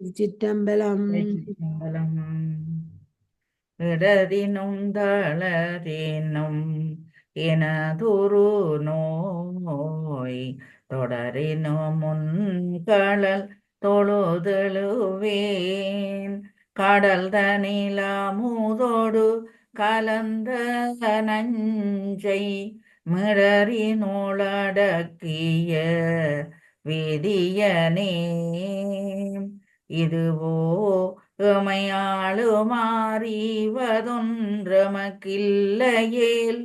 சிற்றம்பலம் சிற்றம்பலம். இடறினும் தளரினும் எனதுரு நோய் தொடரினும் முன்களல் தொழுதழுவேன் கடல் தனிலாமுதோடு கலந்த நஞ்சை மிடறினோளடக்கிய வேதியனே இதுவோ எமையாளுமாறிவதொன்றமக்கில்லையேல்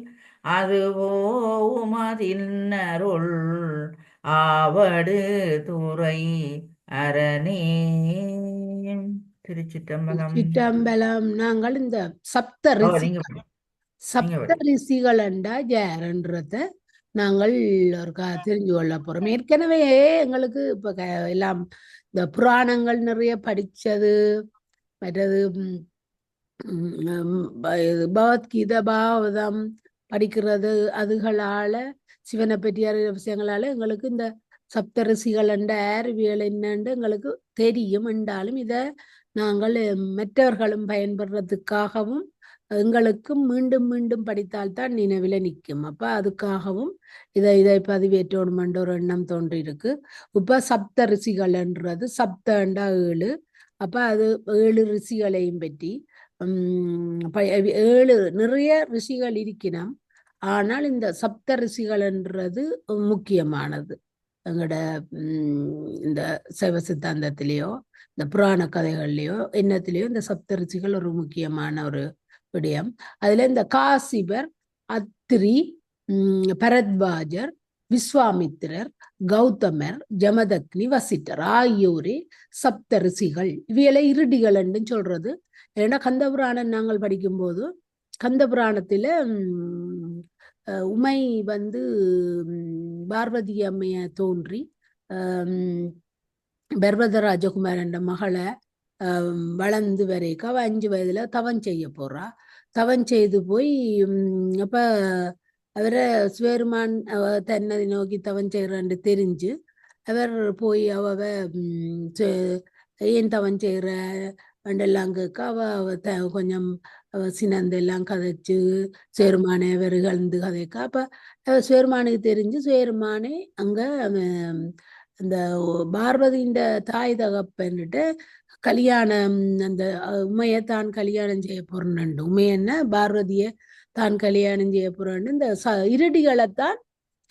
அதுவோ உமதின்னருள் ஆவடு துறை அரணே. திருச்சிற்றம்பலம் சிற்றம்பலம் நாங்கள் இந்த சப்த. சப்த ரிஷிகள் என்றா யாருன்றத நாங்கள் ஒரு தெரிஞ்சு கொள்ள போறோம். ஏற்கனவே எங்களுக்கு இப்ப எல்லாம் இந்த புராணங்கள் நிறைய படிச்சது மற்றது பகவத்கீதை பாவதம் படிக்கிறது அதுகளால சிவனை பற்றிய விஷயங்களால எங்களுக்கு இந்த சப்தரிசிகள் என்ற அறிவியல் என்னன்னு எங்களுக்கு தெரியும். என்றாலும் இத நாங்கள் மற்றவர்களும் பயன்படுறதுக்காகவும் எங்களுக்கும் மீண்டும் மீண்டும் படித்தால்தான் நினைவில் நிற்கும். அப்போ அதுக்காகவும் இதை இதை பதிவேற்றோணுமென்ற ஒரு எண்ணம் தோன்றியிருக்கு. இப்ப சப்த ரிஷிகள்ன்றது சப்தண்டா ஏழு. அப்ப அது ஏழு ரிஷிகளையும் பற்றி உம் ஏழு நிறைய ரிஷிகள் இருக்கினம். ஆனால் இந்த சப்த ரிஷிகள்ன்றது முக்கியமானது. எங்களோட உம் இந்த சைவ சித்தாந்தத்திலேயோ இந்த புராண கதைகள்லையோ என்னத்திலேயோ இந்த சப்த ரிஷிகள் ஒரு முக்கியமான ஒரு விடயம். அதுல இந்த காசிபர் அத்ரி உம் பரத்வாஜர் விஸ்வாமித்திரர் கௌதமர் ஜமதக்னி வசிட்டர் ஆகியோரே சப்த ரிஷிகள். இவையெல்லாம் இருடிகள் என்று சொல்றது. ஏன்னா கந்தபுராணம் நாங்கள் படிக்கும்போது கந்தபுராணத்துல உமை வந்து பார்வதி அம்மைய தோன்றி பர்வதராஜகுமார் பர்வத ராஜகுமாரன் மகளை வளர்ந்து வரைக்கும் அவள் அஞ்சு வயதுல தவம் செய்ய போறா. தவம் செய்து போய் உம், அப்ப அவரை சுவேருமான் அவ தன்னை நோக்கி தவம் செய்யறான்னு தெரிஞ்சு அவர் போய் அவ ஏன் தவம் செய்கிற எல்லாம் கேட்க அவ அவ த கொஞ்சம் அவ சினந்தெல்லாம் கதைச்சு சேருமானே அவர் கலந்து கதைக்க அப்ப அவ தெரிஞ்சு சுவேருமானே அங்க அந்த பார்வதியின் தாய் தகப்பன்னுட்டு கல்யாணம் அந்த உமையை தான் கல்யாணம் செய்ய போறேன்னு உமையன்னா பார்வதிய தான் கல்யாணம் செய்ய போறேன்னு இந்த ச இருடிகளைத்தான்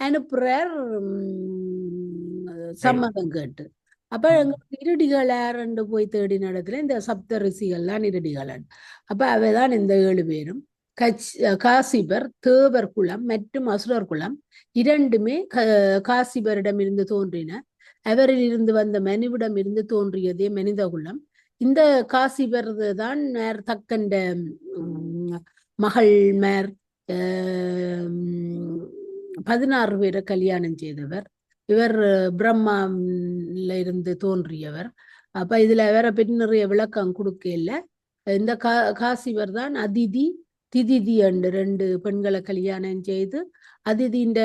அனுப்புறார் சம்மதம் கேட்டு. அப்ப. எங்களுக்கு இருடிகள் யாருன்னு போய் தேடி நடத்துல இந்த சப்த ரிஷிகள் தான் இருடிகளன். அப்ப அவைதான் இந்த ஏழு பேரும். கச் காசிபர் தேவர் குலம் மற்றும் அசுரர் குலம் இரண்டுமே க- காசிபரிடமிருந்து தோன்றின. அவரில் இருந்து வந்த மனுவிடம் இருந்து தோன்றியதே மனித குலம். இந்த பெறது தான் மேர் தக்கண்ட மகள் மேர் பதினாறு பேரை கல்யாணம் செய்தவர். இவர் பிரம்மால இருந்து தோன்றியவர். அப்ப இதுல வேற பற்றி நிறைய விளக்கம் கொடுக்கல. இந்த கா காசிவர் தான் அதிதி திதிதி அண்டு ரெண்டு பெண்களை கல்யாணம் செய்து அதிதின்ற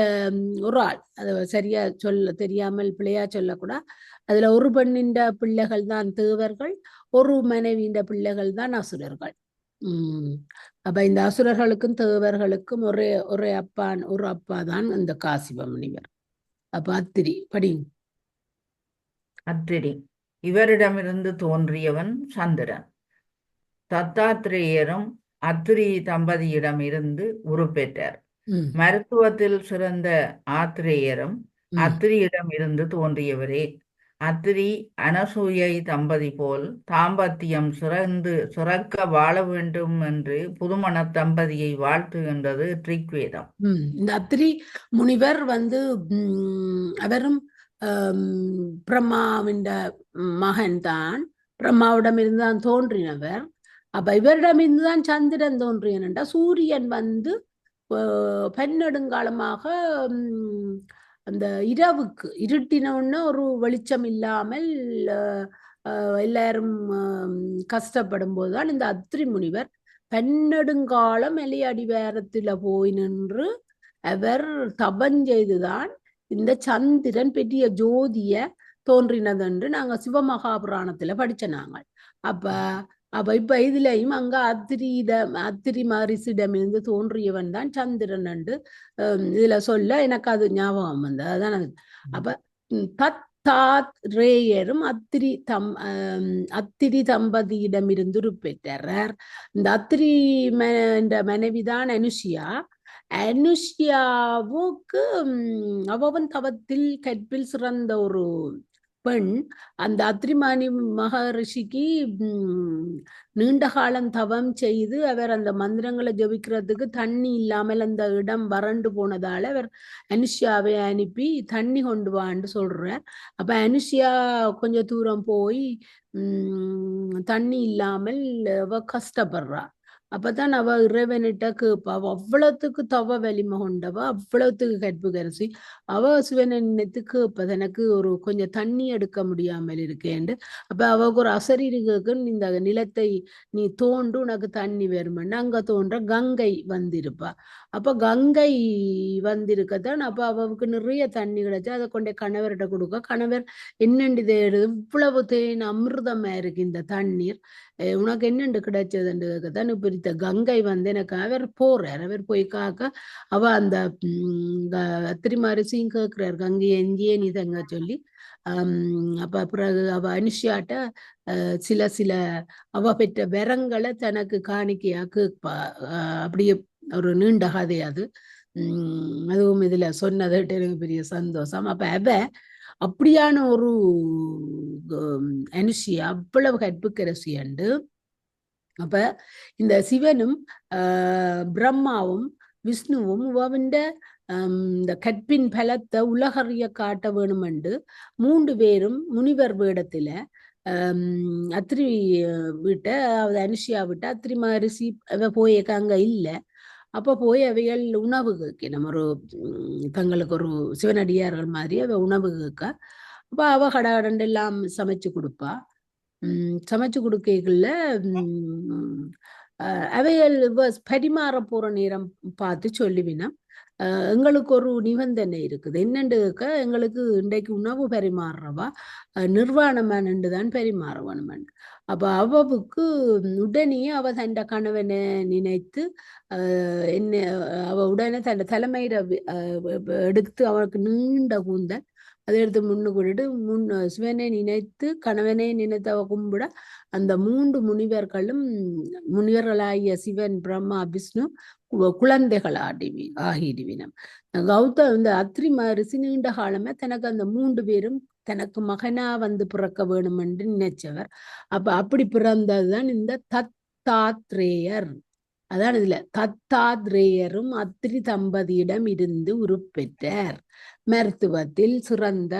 ஒரு ஆள். அது சரியா சொல்ல தெரியாமல் பிள்ளையா சொல்லக்கூடா. அதுல ஒரு பெண்ணின்ற பிள்ளைகள் தான் தேவர்கள் ஒரு மனைவியின் பிள்ளைகள் தான் அசுரர்கள். உம் அப்ப இந்த அசுரர்களுக்கும் தேவர்களுக்கும் ஒரே ஒரே அப்பான் ஒரு அப்பா தான் இந்த காசிப முனிவர் அப்ப அத்திரி படிங்க. அத்திரி இவரிடமிருந்து தோன்றியவன் சந்திரன். தத்தாத்திரேயரும் அத்திரி தம்பதியிடமிருந்து உருப்பெற்றார். ம், மருத்துவத்தில் சிறந்த ஆத்திரேயரும் அத்திரியிடம் இருந்து தோன்றியவரே. அத்திரி அனசூயை தம்பதி போல் தாம்பத்தியம் சிறந்து சிறக்க வாழ வேண்டும் என்று புதுமண தம்பதியை வாழ்த்துகின்றது ரிக்வேதம். இந்த அத்திரி முனிவர் வந்து அவரும் பிரம்மாவின் மகன் தான் பிரம்மாவிடமிருந்து தான் தோன்றினவர். அப்ப இவரிடமிருந்து தான் சந்திரன் தோன்றியன் என்றால் சூரியன் வந்து பெண்ணெடுங்காலமாக பன்னெடுங்காலமாக அந்த இரவுக்கு இருட்டினோன்னு ஒரு வெளிச்சம் இல்லாமல் எல்லாரும் கஷ்டப்படும் போதுதான் இந்த அத்திரி முனிவர் பன்னெடுங்காலம் எலியடிவாரத்துல போய் நின்று அவர் தபம் செய்துதான் இந்த சந்திரன் பெரிய ஜோதிய தோன்றினது என்று நாங்க சிவமகாபுராணத்துல படிச்ச நாங்கள். அப்ப அப்ப இப்ப இதுலயும் அங்க அத்திரியிடம் அத்திரி மகரிஷிடமிருந்து தோன்றியவன் தான் சந்திரன் என்று இதுல சொல்ல எனக்கு அது ஞாபகம் வந்தது. அதான் அது. அப்ப ம், தத்தாத் ரேயரும் அத்திரி தம் அத்திரி தம்பதியிடமிருந்து உருப்பெற்றார் இந்த அத்திரி என்ற மனைவிதான் அனுஷியா. அனுஷியாவுக்கு ம், அவவன் தவத்தில் கற்பில் சிறந்த ஒரு பெண் அந்த அத்ரிமானி மகரிஷிக்கு நீண்ட காலம் தவம் செய்து அவர் அந்த மந்திரங்களை ஜபிக்கிறதுக்கு தண்ணி இல்லாமல் அந்த இடம் வறண்டு போனதால அவர் அனுஷியாவை அனுப்பி தண்ணி கொண்டு வான்னு சொல்றார். அப்ப அனுஷியா கொஞ்ச தூரம் போய் உம் தண்ணி இல்லாமல் அவ கஷ்டப்படுறா. அப்பதான் அவ இறைவனிட்ட கேப்பா. அவ அவ்வளவுத்துக்கு தவ வலிமை கொண்டவ அவ்வளவுத்துக்கு கற்புகரசி அவ சிவனை நினைத்து கேட்பது எனக்கு ஒரு கொஞ்சம் தண்ணி எடுக்க முடியாமல் இருக்கேன்னு அப்ப அவக்கு ஒரு அசரீரி இந்த நிலத்தை நீ தோண்டு உனக்கு தண்ணி வருமென்னு அங்க தோன்ற கங்கை வந்திருப்பா. அப்ப கங்கை வந்திருக்கத்தான் அப்ப அவவுக்கு நிறைய தண்ணி கிடைச்சு அதை கொண்டே கணவர்கிட்ட கொடுக்க. கணவர் என்னண்டு இவ்வளவு தேன் அமிர்தமா இருக்கு இந்த தண்ணீர். உனக்கு என்னண்டு கிடைச்சதுன்றதுக்குதான் இப்ப இந்த கங்கை வந்து எனக்கு அவர் போறார். அவர் போய் காக்க அவ அந்த திருமாரிசியும் கேட்கிறார் கங்கை எங்கேயே நீ தங்க சொல்லி. அப்ப பிறகு அவ அனுஷியாட்ட சில சில அவ பெற்ற விரங்களை தனக்கு காணிக்கையா கேட்பா. அப்படியே ஒரு நீண்ட கதை அது. உம் அதுவும் இதுல சொன்னது எனக்கு பெரிய சந்தோஷம். அப்ப அவ அப்படியான ஒரு அனுஷியா அவ்வளவு கற்புக்கரசி அண்டு அப்ப இந்த சிவனும் பிரம்மாவும் விஷ்ணுவும் அவன்ட இந்த கற்பின் பலத்தை உலகறிய காட்ட வேணுமென்று மூன்று பேரும் முனிவர் வேடத்துல அத்திரி விட்ட அதாவது அனுஷியா விட்ட அத்திரி மகரிஷி அவ போயிருக்க அங்க இல்ல. அப்ப போய் அவைகள் உணவு நம்ம ஒரு தங்களுக்கு ஒரு சிவனடியார்கள் மாதிரி அவ உணவு கேட்க. அப்ப அவ கடகடண்டு எல்லாம் சமைச்சு கொடுப்பா. சமைச்சு கொடுக்கல அவைகள் பரிமாற போற நேரம் பார்த்து சொல்லுவினா எங்களுக்கு ஒரு நிபந்தனை இருக்குது. என்னண்டுக்க எங்களுக்கு இன்றைக்கு உணவு பரிமாறுறவா நிர்வாணமானண்டு தான் பரிமாற அப்போ அவவுக்கு உடனே அவ தன் கணவனை நினைத்து என்ன அவ உடனே தன் தலைமையில எடுத்து அவனுக்கு நீண்ட கூந்தல் அதை எடுத்து முன்னு கூட்டிட்டு முன் சிவனை நினைத்து கணவனை நினைத்த கும்பிட அந்த மூன்று முனிவர்களும் முனிவர்களாகிய சிவன் பிரம்மா விஷ்ணு கு- குழந்தைகள் ஆடிவி ஆகிடுவினம். கௌதம் இந்த அத்ரி மரிசி நீண்ட காலமே தனக்கு அந்த மூன்று பேரும் தனக்கு மகனா வந்து பிறக்க வேணும் என்று நினைச்சவர். அப்ப அப்படி பிறந்ததுதான் இந்த தத்தாத்ரேயர். அதான் இதுல தத்தாத்ரேயரும் அத்ரி தம்பதியிடம் இருந்து உருப்பெற்றார் மருத்துவத்தில் சிறந்த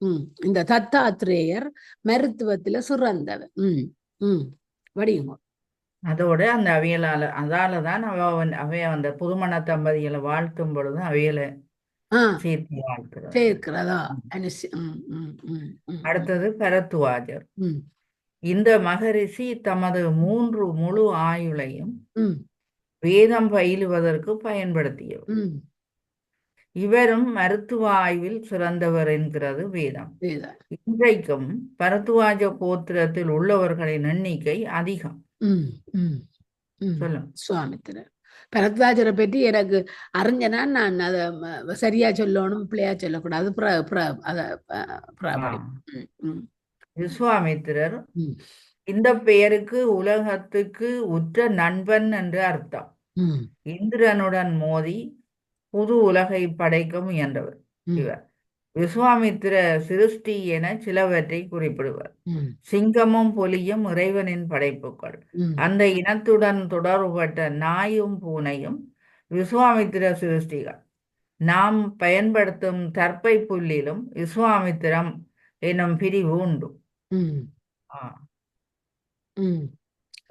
உம் இந்த தத்தாத்ரேயர் மருத்துவத்துல சிறந்தவர் உம் உம் வடியுங்க அதோட அந்த அவியலால அதால தான் அவ அவைய அந்த புதுமண தம்பதிகளை வாழ்த்தும் பொழுது அவியலை சேர்க்கிறதா அடுத்தது பரத்துவாஜர் உம் இந்த மகரிஷி தமது மூன்று முழு ஆயுளையும் வேதம் பயிலுவதற்கு பயன்படுத்தியவர். இவரும் மருத்துவ ஆய்வில் சிறந்தவர் என்கிறது வேதம். இன்றைக்கும் பரத்துவாஜ கோத்திரத்தில் உள்ளவர்களின் எண்ணிக்கை அதிகம். சுவாமித்திரர். பரத்வாஜரை பற்றி எனக்கு அறிஞ்சனா நான் அதை சரியா சொல்லணும் பிள்ளையா சொல்லக்கூடாது விஸ்வாமித்திரர் இந்த பெயருக்கு உலகத்துக்கு உற்ற நண்பன் என்று அர்த்தம். இந்திரனுடன் மோதி புது உலகை படைக்க முயன்றவர் இவர். விஸ்வாமித்திர சிருஷ்டி என சிலவற்றை குறிப்பிடுவர். சிங்கமும் புலியும் இறைவனின் படைப்புகள். அந்த இனத்துடன் தொடர்புபட்ட நாயும் பூனையும் விஸ்வாமித்திர சிருஷ்டிகள். நாம் பயன்படுத்தும் தர்ப்பை புல்லிலும் விஸ்வாமித்திரம் எனும் பிரிவு உண்டு. உம் ஆ,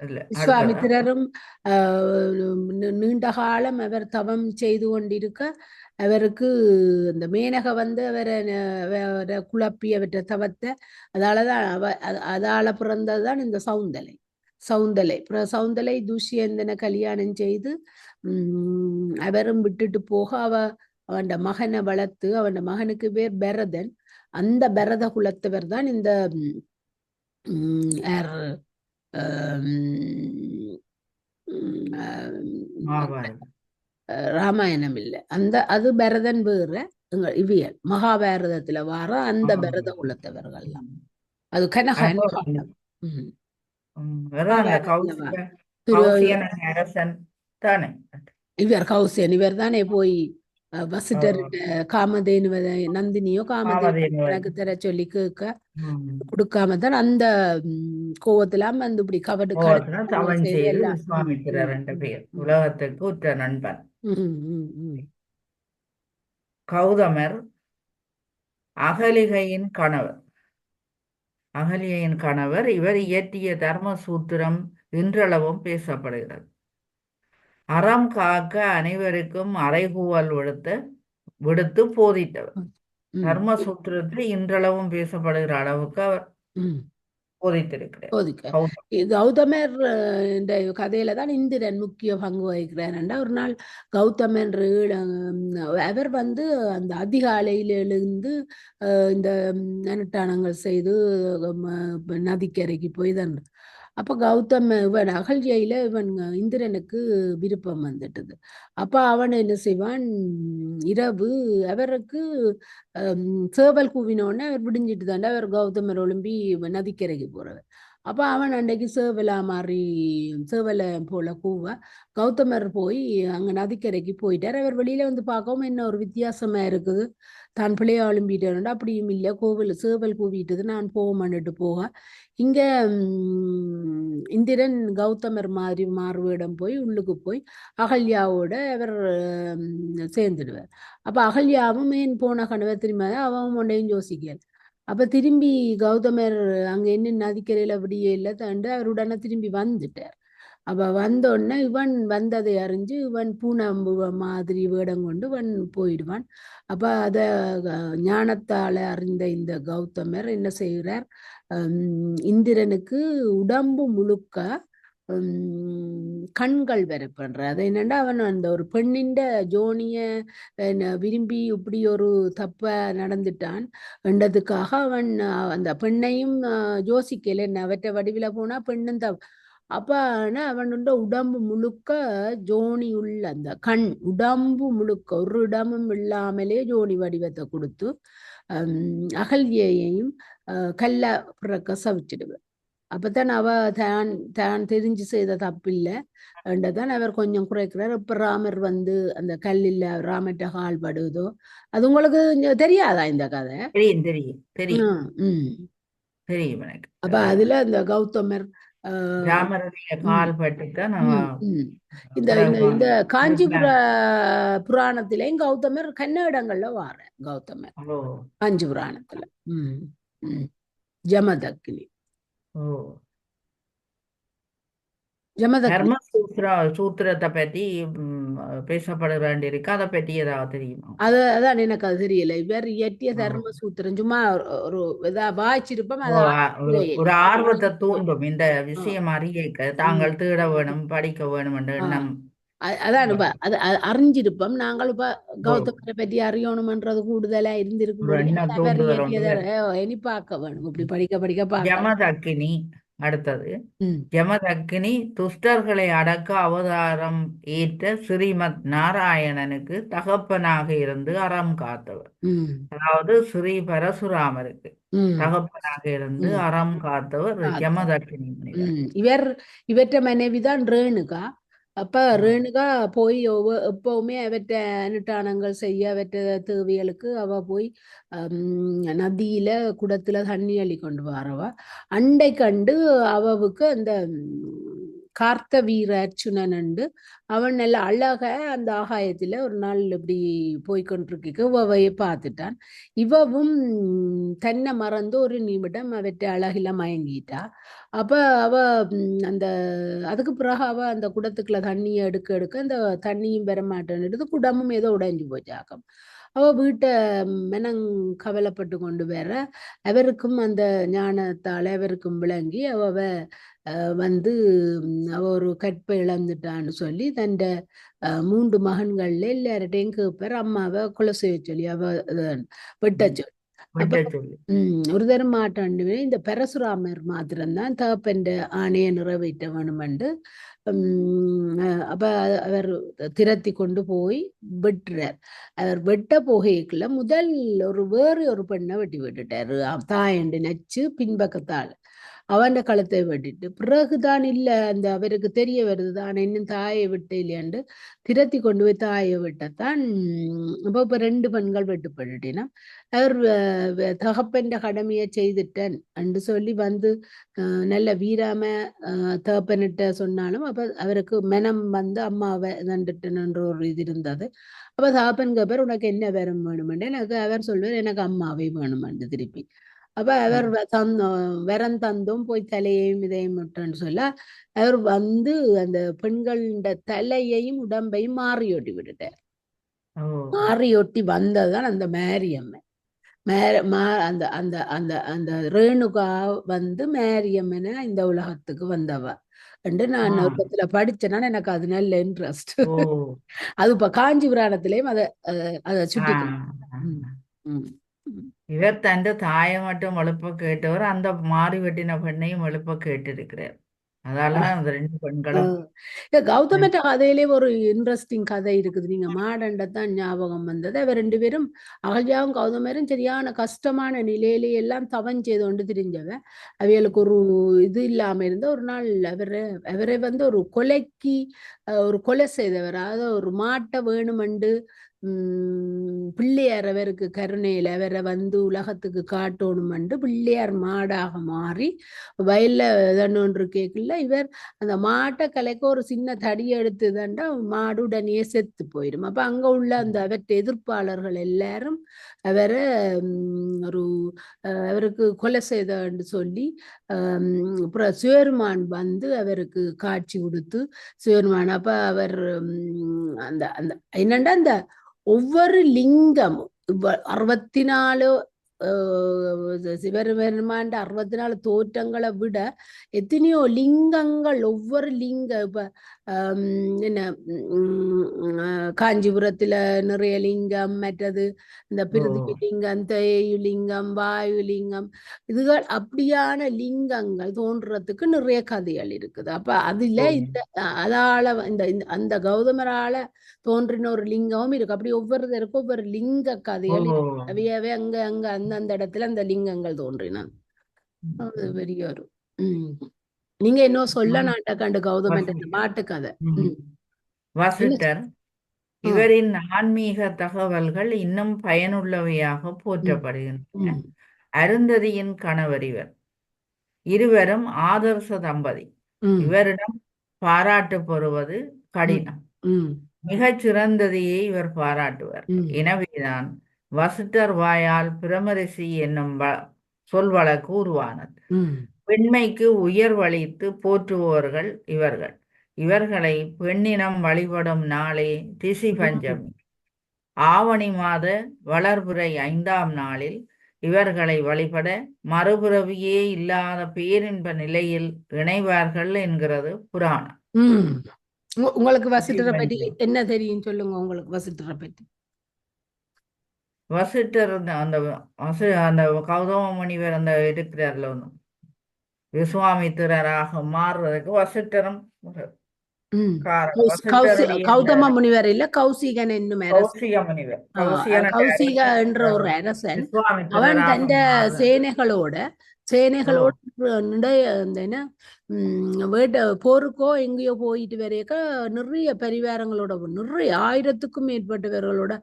இல்ல அடுத்ததா? விஸ்வாமித்திரரும் ஆஹ், நீ- நீண்ட காலம் அவர் தவம் செய்து கொண்டிருக்க அவருக்கு இந்த மேனக வந்து அவரை ந- அவரை குழப்பி அவற்றை தவத்தை அதாலதான் அவ அ- அதால பிறந்ததுதான் இந்த சவுந்தலை. சவுந்தலை. அப்புறம் சவுந்தலை துஷ்யந்தனை கல்யாணம் செய்து உம் அவரும் விட்டுட்டு போக அவ அவன் மகனை வளர்த்து அவன் மகனுக்கு பேர் பரதன். அந்த பரத குலத்தவர் தான் இந்த ராமாயணம். இல்லை. அந்த அது பரதன் வேற எங்க இவியல். மகாபாரதத்துல வர அந்த பரத குலத்தவர்கள்லாம். அது கனகன் அரசன் தானே. இவர் கௌசியன். இவர் தானே போய் வசிட்டர்கிட்ட காமதேனுவதை நந்தினியோ காமதேனு எனக்கு தர சொல்லி கேட்க கொடுக்காம தான் அந்த கோவத்திலாம் வந்து இப்படி கவடு உலகத்துக்கு உற்ற நண்பன். கௌதமர் அகலிகையின் கணவர். அகலிகையின் கணவர். இவர் இயற்றிய தர்ம சூத்திரம் இன்றளவும் பேசப்படுகிறது. அறம் காக்க அனைவருக்கும் அறைகூவல் விடுத்து விடுத்து போதித்தவர். தர்ம சூத்திரத்தை இன்றளவும் பேசப்படுகிற அளவுக்கு அவர் கௌதமர் கௌதமர் இந்த கதையில தான் இந்திரன் முக்கிய பங்கு வகிக்கிறார் ஒரு நாள் கௌதமன் ஈழ- அவர் வந்து அந்த அதிகாலையில் எழுந்து இந்த ம், அனுஷ்டானங்கள் செய்து நதிக்கரைக்கு போய் தான் அப்போ கௌதம் இவன் அகல்யையில இவன் இந்திரனுக்கு விருப்பம் வந்துட்டது. அப்போ அவன் என்ன செய்வான்? இரவு அவருக்கு சேவல் கூவினோடனே அவர் விடிஞ்சிட்டு தாண்டா அவர் கௌதமர் ஒழும்பி நதிக்கரைக்கு போகிறவர் அப்போ அவன் அன்றைக்கு சேவலா மாறி சேவலை போல கூவ கௌதமர் போய் அங்கே நதிக்கரைக்கு போயிட்டார். அவர் வெளியில வந்து பார்க்கவும் என்ன ஒரு வித்தியாசமாக இருக்குது. தான் பிள்ளைய எழும்பிட்டாருண்டா அப்படியும் இல்லை கோவில் சேவல் கூவிட்டது நான் போக மாட்டுட்டு போக இங்க இந்திரன் கௌதமர் மாதிரி மாறுவேடம் போய் உள்ளுக்கு போய் அகல்யாவோட அவர் சேர்ந்துடுவார். அப்ப அகல்யாவும் ஏன் போன கனவை திரும்ப அவன் ஒன்றையும் யோசிக்கல அப்ப திரும்பி கௌதமர் அங்க என்ன நதிக்கரையில அப்படியே இல்லை தாண்டு அவருடனே திரும்பி வந்துட்டார். அப்ப வந்த உடனே இவன் வந்ததை அறிஞ்சு இவன் பூனம்பு மாதிரி வேடம் கொண்டு இவன் போயிடுவான். அப்ப அத ஞானத்தால் ஞானத்தால அறிந்த இந்த கௌதமர் என்ன செய்கிறார் இந்திரனுக்கு உடம்பு முழுக்க கண்கள் வர பண்றார் அது என்னன்னா அவன் அந்த ஒரு பெண்ணிண்ட ஜோனிய விரும்பி இப்படி ஒரு தப்ப நடந்துட்டான். என்றதுக்காக அவன் அந்த பெண்ணையும் அஹ், யோசிக்கல. என்ன அவற்றை வடிவில போனா பெண்ணும் த அப்ப ஆனா அவனோட உடம்பு முழுக்க ஜோனி உள்ள அந்த கண் உடம்பு முழுக்க ஒரு இடமும் இல்லாமலே ஜோனி வடிவத்தை கொடுத்து அகல்யையையும் கல்ல பிறக்க சவிச்சிடுவார் அப்பதான் அவ தான் தான் தெரிஞ்சு செய்த தப்பில்லை. என்றதான் அவர் கொஞ்சம் குறைக்கிறார். இப்ப ராமர் வந்து அந்த கல்லில் ராமர்ட்ட கால் படுதோ அது உங்களுக்கு தெரியாதா இந்த கதை? தெரியும் தெரியும் தெரியும். அப்ப அதுல இந்த கௌதமர் இந்த இந்த காஞ்சிபுர புராணத்திலையும் கௌதமர் கன்னடங்கள்ல வார கௌதமர். காஞ்சி புராணத்துல. ஜமதக்னி ஓ. ஜமதக்னி தர்ம சூத்திர சூத்திரத்தை பற்றி ம், பேசப்படுற வேண்டியிருக்கு. அதை பற்றி ஏதாவது தெரியுமா? அது அதான் எனக்கு அது தெரியல. இவர் இயற்றிய ஓ தர்ம சூத்திரம் சும்மா ஒரு இதா வாய்ச்சிருப்போம். ஒரு ஆர்வத்தை தூண்டும். இந்த விஷயம் அறியக்க தாங்கள் தேட வேணும் படிக்க வேணும் என்ற. எண்ணம் அதான் இப்ப அது அறிஞ்சிருப்போம். நாங்கள் இப்ப கௌதமரை பற்றி அறியணுமன்றது கூடுதலா ஒன்று இனி பார்க்க வேணும். இப்படி படிக்க படிக்க யமதக்கினி. அடுத்தது ம். யமதக்கினி துஷ்டர்களை அடக்க அவதாரம் ஏற்ற ஸ்ரீமத் நாராயணனுக்கு தகப்பனாக இருந்து அறம் காத்தவர். அதாவது ஸ்ரீ பரசுராமருக்கு தகப்பனாக இருந்து அறம் காத்தவர் ம். இவர் இவற்ற மனைவிதான் ரேணுகா. அப்ப. ரேணுகா போய் ஒவ்வொ- எப்பவுமே அவற்ற அனுஷ்டானங்கள் செய்ய அவற்ற தேவைகளுக்கு அவ போய் ஹம், நதியில குடத்துல தண்ணி அள்ளி கொண்டு வரவ அண்டை கண்டு அவவுக்கு அந்த கார்த்த வீர அர்ச்சுனன் உண்டு அவன் நல்ல அழக அந்த ஆகாயத்துல ஒரு நாள் இப்படி போய்கொண்டிருக்க இவவையை பார்த்துட்டான். இவவும் தன்னை மறந்து ஒரு நிமிடம் அவற்றை அழகில மயங்கிட்டா. அப்ப அவ அந்த அதுக்கு பிறகு அவ அந்த குடத்துக்குள்ள தண்ணியை எடுக்க எடுக்க அந்த தண்ணியும் பெற மாட்டேன்னுட்டு குடமும் ஏதோ உடைஞ்சு போச்சாக்கம் அவ வீட்டை மெனங் கவலைப்பட்டு கொண்டு வர அவருக்கும் அந்த ஞானத்தால் அவருக்கும் விளங்கி அவ வந்து அவ ஒரு கற்பை இழந்துட்டான்னு சொல்லி தன் மூன்று மகன்கள்ல எல்லார்ட்டையும் கேட்பார் அம்மாவை கொலை செய்ய சொல்லி அவ வெட்ட சொல்லி. ஒரு தரம் மாட்டாண்டுமே இந்த பரசுராமர் மாத்திரம்தான் தகப்பன் ஆணையை நிறைவேற்ற வேணுமெண்டு அப்ப அவர் திரத்தி கொண்டு போய் வெட்டுறார் அவர் வெட்ட போகைக்குள்ள முதல் ஒரு வேறு ஒரு பெண்ணை வெட்டி விட்டுட்டாரு தாயண்டு நச்சு பின்பக்கத்தால் அவன் கழுத்தை வெட்டிட்டு பிறகுதான் இல்ல அந்த அவருக்கு தெரிய வருது தான் இன்னும் தாயை விட்டு இல்லையாண்டு திரத்தி கொண்டு போய் தாயை விட்டத்தான். உம் அப்ப இப்ப ரெண்டு பெண்கள் வெட்டுப்பட்டுட்டினா அவர் வ- வ- தகப்பன்ற கடமையை செய்துட்டேன் என்று சொல்லி வந்து நல்ல வீராம அஹ், தகப்பனிட்ட சொன்னாலும் அப்ப அவருக்கு மனம் வந்து அம்மாவை தண்டுட்டேன்ற ஒரு இது இருந்தது. அப்ப தகப்பன் கேப்பார் உனக்கு என்ன வேற வேணுமென்று? எனக்கு அவர் சொல்வார் எனக்கு அம்மாவை வேணுமென்று திருப்பி. அப்ப அவர் ம். வ- தந்த வரம் தந்தும் போய் தலையையும் இதையும் விட்டேன்னு சொல்ல அவர் வந்து அந்த பெண்களோட தலையையும் உடம்பையும் மாறியொட்டி விட்டுட்டார். ஓ. மாறியொட்டி வந்ததுதான் அந்த மேரியம்மன். மேர மா அந்த அந்த அந்த அந்த ரேணுகா வந்து மேரியம்மன இந்த உலகத்துக்கு வந்தவ. என்று நான் ஒரு இடத்துல படிச்சேன்னா எனக்கு அது நல்ல இன்ட்ரெஸ்ட் அது இப்ப காஞ்சி புராணத்திலையும் அதை அதை சுட்டி. இவர் தന്റെ தாயை மட்டும் எழுப்ப கேட்டவர் அந்த மாறி வெட்டின பெண்ணையும் எழுப்ப கேட்டிருக்கிறார். அதாலதான் அந்த ரெண்டு பெண்களும் கௌதமற்ற கதையிலே ஒரு இன்ட்ரெஸ்டிங் கதை இருக்குது. நீங்க மாடண்ட தான் ஞாபகம் வந்தது. அவர் ரெண்டு பேரும் அகல்யாவும் கௌதமரும் சரியான கஷ்டமான நிலையிலே எல்லாம் தவம் செய்து கொண்டு திரிஞ்சவ. அவைகளுக்கு ஒரு இது இல்லாம இருந்த ஒரு நாள் அவரை அவரை வந்து ஒரு கொலைக்கு ஒரு கொலை செய்தவர். அதாவது ஒரு மாட்டை வேணுமெண்டு பிள்ளையார் அவருக்கு கருணையில அவரை வந்து உலகத்துக்கு காட்டணுமெண்டு பிள்ளையார் மாடாக மாறி வயல்ல இதன்னு கேட்கல. இவர் அந்த மாட்டை கலைக்க ஒரு சின்ன தடி எடுத்து தண்டா மாடு உடனே செத்து போயிடும். அப்ப அங்க உள்ள அந்த அவற்றை எதிர்ப்பாளர்கள் எல்லாரும் அவரை உம், ஒரு அவருக்கு கொலை செய்தன்னு சொல்லி அப்புறம் சிவருமான் வந்து அவருக்கு காட்சி கொடுத்து சிவருமான் அப்ப அவர் உம், அந்த அந்த என்னண்டா அந்த ஒவ்வொரு லிங்கம் அறுபத்தி நாலு சிவபெருமான் அறுபத்தி நாலு தோற்றங்களை விட எத்தனையோ லிங்கங்கள் ஒவ்வொரு லிங்க இப்ப என்ன காஞ்சிபுரத்துல நிறைய லிங்கம் மற்றது இந்த பிருதிவி லிங்கம் தேயு லிங்கம் வாயு லிங்கம் இதுகள் அப்படியான லிங்கங்கள் தோன்றதுக்கு நிறைய கதைகள் இருக்குது அப்ப அதுல இந்த அதால இந்த இந்த- அந்த கௌதமரால தோன்றின ஒரு லிங்கமும் இருக்கு அப்படி ஒவ்வொருத்தருக்கும் ஒவ்வொரு லிங்க கதைகள் இருக்கு அவையவே அங்க அங்க அந்தந்த இடத்துல அந்த லிங்கங்கள் தோன்றின அது பெரிய ஒரு உம் நீங்க இன்னும் சொல்ல. நாட்டக்காண்டு கௌதமன் இந்த மாட்டு கதை வசிட்டர் இவரின் ஆன்மீக தகவல்கள் இன்னும் பயனுள்ளவையாக போற்றப்படுகின்றன. அருந்ததியின் கணவர் இவர். இருவரும் ஆதர்ச தம்பதி. இவரிடம் பாராட்டு பெறுவது கடினம். மிகச் சிறந்ததையே இவர் பாராட்டுவர். எனவேதான் வசிட்டர் வாயால் பிரமரிசி என்னும் சொல் வழக்கு உருவானது. பெண்மைக்கு உயர்வளித்து போற்றுபவர்கள் இவர்கள். இவர்களை பெண்ணினம் வழிபடும் நாளே திசி பஞ்சமி. ஆவணி மாத வளர்பிறை ஐந்தாம் நாளில் இவர்களை வழிபட மறுபிறவியே இல்லாத பேரின்ப நிலையில் இணைவார்கள் என்கிறது புராணம். உங்களுக்கு வசிட்டரை பற்றி என்ன தெரியும் சொல்லுங்க உங்களுக்கு வசிட்டரை பற்றி? வசிட்டர் அந்த- அந்த வசி அந்த கௌதம முனிவர் அந்த இருக்கிறார்ல ஒன்று விஸ்வாமித்திரராக மாறுறதுக்கு அந்த கௌதம முனிவர் இல்ல கௌசிகன் என்னும் கௌசிக என்ற ஒரு அரசன். அவன் தந்த சேனைகளோட சேனைகளோட என்ன? வேட்ட போருக்கோ எங்கேயோ போயிட்டு வரையக்க நிறைய பரிவாரங்களோட நிறைய ஆயிரத்துக்கும் மேற்பட்டவர்களோட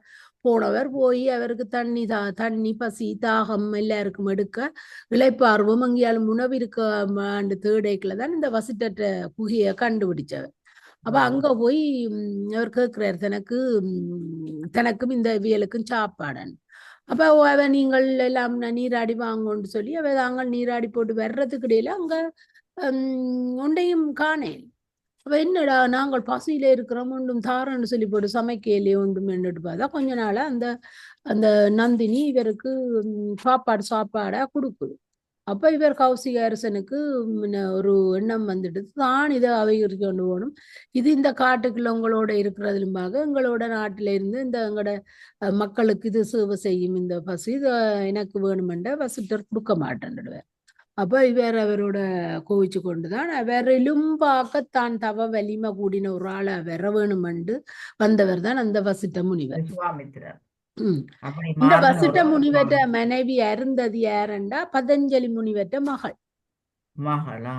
போனவர் போய் அவருக்கு தண்ணி தா தண்ணி பசி தாகம் எல்லாருக்கும் எடுக்க இளைப்பார்வம் அங்கேயாலும் உணவு இருக்க தேடைக்குள்ள தான் இந்த வசிட்டற்ற குகையை கண்டுபிடிச்சவர். அப்ப அங்க போய் அவர் கேட்கிறார் தனக்கு உம், தனக்கும் இந்த வியலுக்கும் சாப்பாடன் அப்ப அவ நீங்கள் எல்லாம் நீராடி வாங்கன்னு சொல்லி அவ தாங்கள் நீராடி போட்டு வர்றதுக்கு இடையில அங்க உம், ஒன்றையும் காணேன். அப்ப என்னடா நாங்கள் பசியில இருக்கிறோம் ஒன்றும் தாரன்னு சொல்லி போட்டு சமைக்கையிலே ஒன்றும் என்னட்டு பார்த்தா கொஞ்ச நாளாக அந்த அந்த நந்தினி இவருக்கு சாப்பாடு சாப்பாடா கொடுக்குது. அப்ப இவர் கௌசிக அரசனுக்கு ஒரு எண்ணம் வந்துட்டு தான் இதை அவைகரிக்க கொண்டு போகணும். இது இந்த காட்டுக்குள்ள உங்களோட இருக்கிறதுலுமாக எங்களோட நாட்டில இருந்து இந்த எங்களோட மக்களுக்கு இது சேவை செய்யும் இந்த பசு இது எனக்கு வேணுமென்ற பசுட்டர் கொடுக்க மாட்டேன்டுவேன் அப்ப இவர் அவரோட கோவிச்சு கொண்டுதான். அவரிலும் பார்க்க தான் தவ வலிமை கூடின ஒரு ஆளை வர வேணுமென்று வந்தவர் தான் அந்த வசிட்ட முனிவர். இந்த வசிட்ட விஸ்வாமித்திரர் மனைவி அருந்ததி யாருண்டா? பதஞ்சலி முனிவற்ற மகள். மகளா?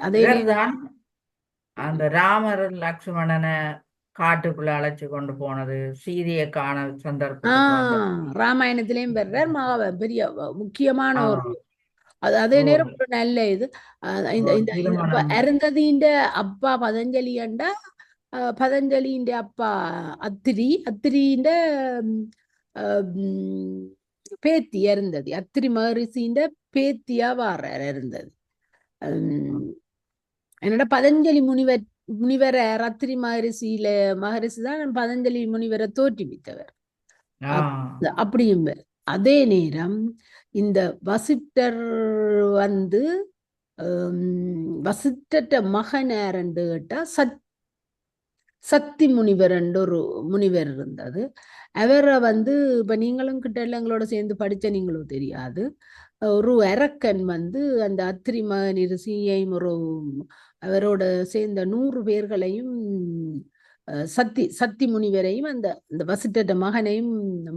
அதே அந்த ராமர் லக்ஷ்மணனை காட்டுக்குள்ள அழைச்சு கொண்டு போனது. சீதையை காண ஆஹ் ராமாயணத்திலயும் பெறார் மகா பெரிய முக்கியமான ஒரு இந்த ஓ இந்த இந்த இப்ப திருமணம் அருந்ததியின் அப்பா பதஞ்சலி அண்டா பதஞ்சலியின் அப்பா அத்திரி அத்திரியின் பேத்தி அருந்ததி அத்திரி மகரிஷியின் பேத்தியா வாரார் அருந்ததி உம் என்னோட பதஞ்சலி முனிவர் முனிவரை ரத்திரி மகரிஷியில மகரிஷி தான் பதஞ்சலி முனிவரை தோற்றுவித்தவர் அப்படியும். அதே நேரம் இந்த வசிட்டர் வந்து வசிட்ட வசிட்டற்ற மகன் கேட்டால் சத் சக்தி முனிவர் என்ற ஒரு முனிவர் இருந்தது. அவரை வந்து இப்போ நீங்களும் கிட்ட எங்களோட சேர்ந்து படித்த நீங்களும் தெரியாது. ஒரு அரக்கன் வந்து அந்த அத்திரி மகன் ரிஷியையும் ஒரு அவரோட சேர்ந்த நூறு பேர்களையும் சத்தி சத்தி முனிவரையும் அந்த அந்த வசிட்டற்ற மகனையும்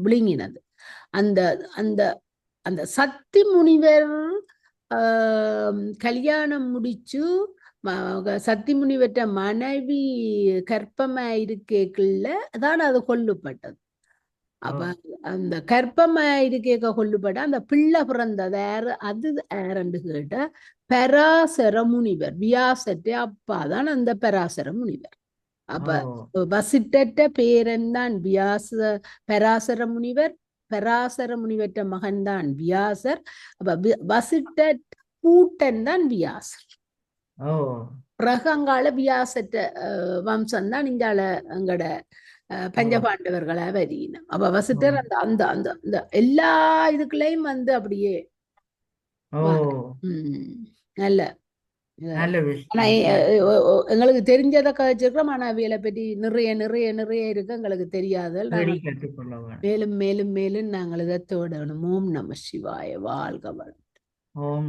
விழுங்கினது. அந்த அந்த அந்த சத்தி முனிவர் ஆஹ், கல்யாணம் முடிச்சு சத்தி முனிவற்ற மனைவி கர்ப்பமா இருக்கேக்குள்ள தான் அது கொல்லப்பட்டது. அப்ப அந்த கர்ப்பமா இருக்கேக்க கொல்லுப்பட்ட அந்த பிள்ளை பிறந்தது யாரு அது யாருன்னு கேட்டா பராசர முனிவர் வியாசற்ற அப்பா தான் அந்த பராசர முனிவர். அப்ப வசிட்டற்ற பேரன் தான் வியாச பராசர முனிவர் பராசர முனிவற்ற மகன் தான் வியாசர். அப்ப வசிட்ட பூட்டன் தான் வியாசர். ஓ. ரகங்கால வியாசற்ற வம்சம் தான் இங்கால ஓ பஞ்சபாண்டவர்களா வரியினம். அப்ப வசிட்டர் அந்த அந்த அந்த அந்த எல்லா இதுக்குள்ளேயும் வந்து அப்படியே. உம் நல்ல நல்ல. ஆனா விஷயம் ஒ- எங்களுக்கு தெரிஞ்சதை கழிச்சிருக்கிறோம் ஆனா அவியலை பற்றி நிறைய நிறைய நிறைய இருக்கு எங்களுக்கு தெரியாது மேலும் மேலும் மேலும் நாங்கள் இதை தேடணும் ஓம் நம சிவாய வாழ்க வளம் ஓம்